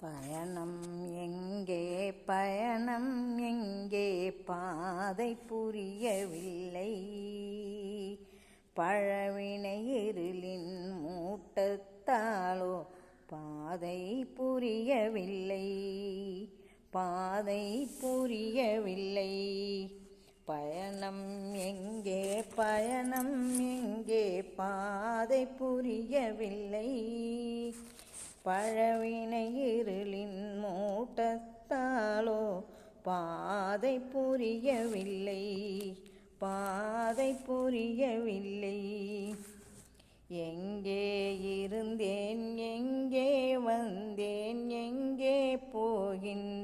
பயணம் எங்கே? பயணம் எங்கே? பாதை புரியவில்லை. பழவினை இருளின் மூட்டத்தாலோ பாதை புரியவில்லை. பாதை புரியவில்லை. பயணம் எங்கே? பயணம் எங்கே? பாதை புரியவில்லை. பழவினை இருளின் மூட்டத்தாலோ பாதை புரியவில்லை பாதை புரியவில்லை. எங்கே இருந்தேன் எங்கே வந்தேன் எங்கே போகின்றேன்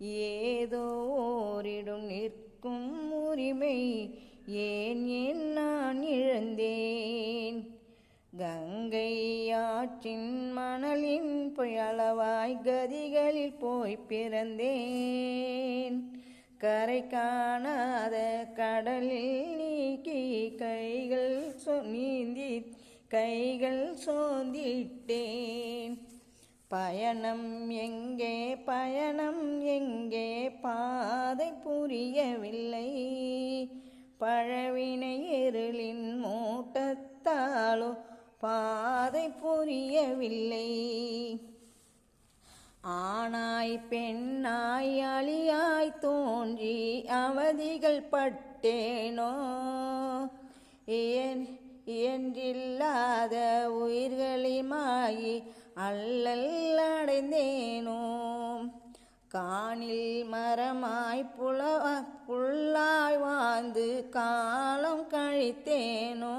ஏதோ ஓரிடும் நிற்கும் உரிமை ஏன் ஏன் நான் இழந்தேன்? கங்கை ஆற்றின் மணலின் புயலவாய் கதிகளில் போய் பிறந்தேன். கரை காணாத கடலில் நீக்கி கைகள் நீந்தி கைகள் சோந்திட்டேன் பயணம் எங்கே பயணம் எங்கே? பாதை புரியவில்லை. பழவினை இருளின் மூட்டத்தாலோ பாதை புரியவில்லை. ஆணாய் பெண்ணாய் அழியாய் தோன்றி அவதிகள் பட்டேனோ? என் என்றில்லாத உயிர்களிமாயி அல்லல் அடைந்தேனோ காணில் மரமாய் புல புல்லாய் வாழ்ந்து காலம் கழித்தேனோ.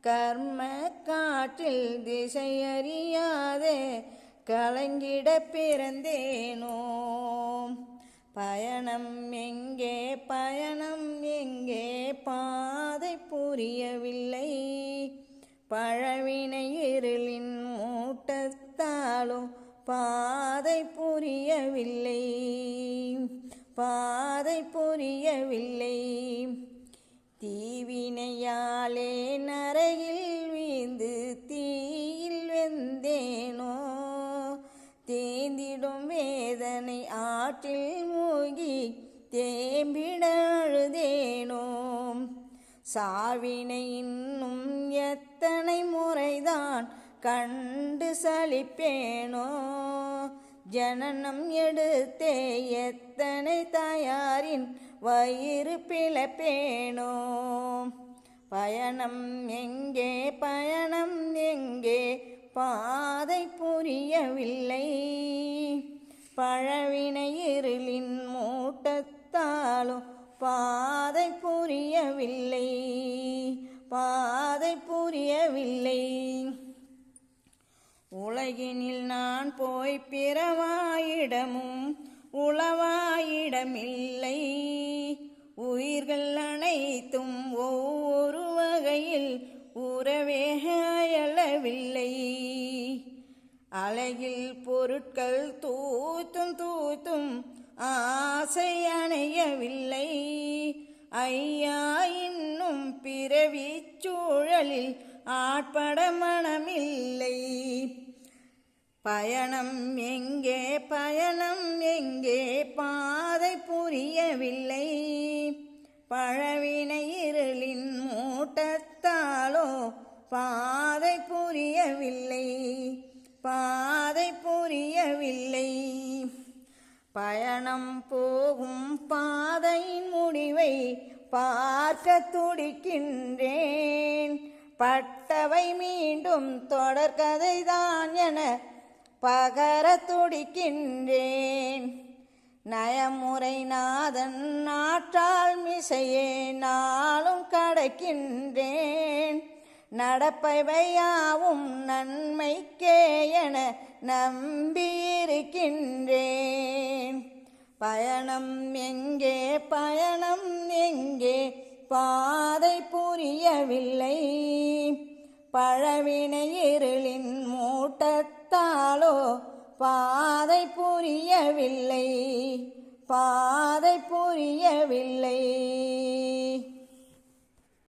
கர்ம காற்றில் திசையறியாதே கலங்கிட பிறந்தேனோ. பயணம் எங்கே பயணம் எங்கே பாதை புரியவில்லை. பழவினை தேந்திடும் வேதனை ஆற்றில் மூழ்கி தேம்பிட அழுதேனோ சாவினை இன்னும் எத்தனை முறைதான் கண்டு சலிப்பேனோ. ஜனனம் எடுத்தே எத்தனை தாயாரின் வயிறு பிளப்பேனோ. பயணம் எங்கே பயணம் எங்கே பாதை புரியவில்லை. பழவினை இருளின் மூட்டத்தாலும் பாதை புரியவில்லை. பாதை புரியவில்லை. உலகினில் நான் போய் பிறவாயிடமும் உளவாயிடமில்லை. அலையில் பொருட்கள் தூத்தும் தூத்தும் ஆசை அணையவில்லை. ஐயா இன்னும் பிறவி சூழலில் ஆட்பட மனமில்லை. பயணம் எங்கே? பயணம் சரணம் போகும் பாதையின் முடிவை பார்க்க துடிக்கின்றேன். பட்டவை மீண்டும் தொடர்கதைதான் என பகர துடிக்கின்றேன். நயமுறை நாதன் நாற்றால் மிசையே நாளும் கடக்கின்றேன். நடப்பவையாவும் நன்மைக்கே என நம்பியிருக்கின்றேன். பயணம் எங்கே பயணம் எங்கே? பாதை புரியவில்லை. பழவினை இருளின் மூட்டத்தாலோ பாதை புரியவில்லை. பாதை புரியவில்லை.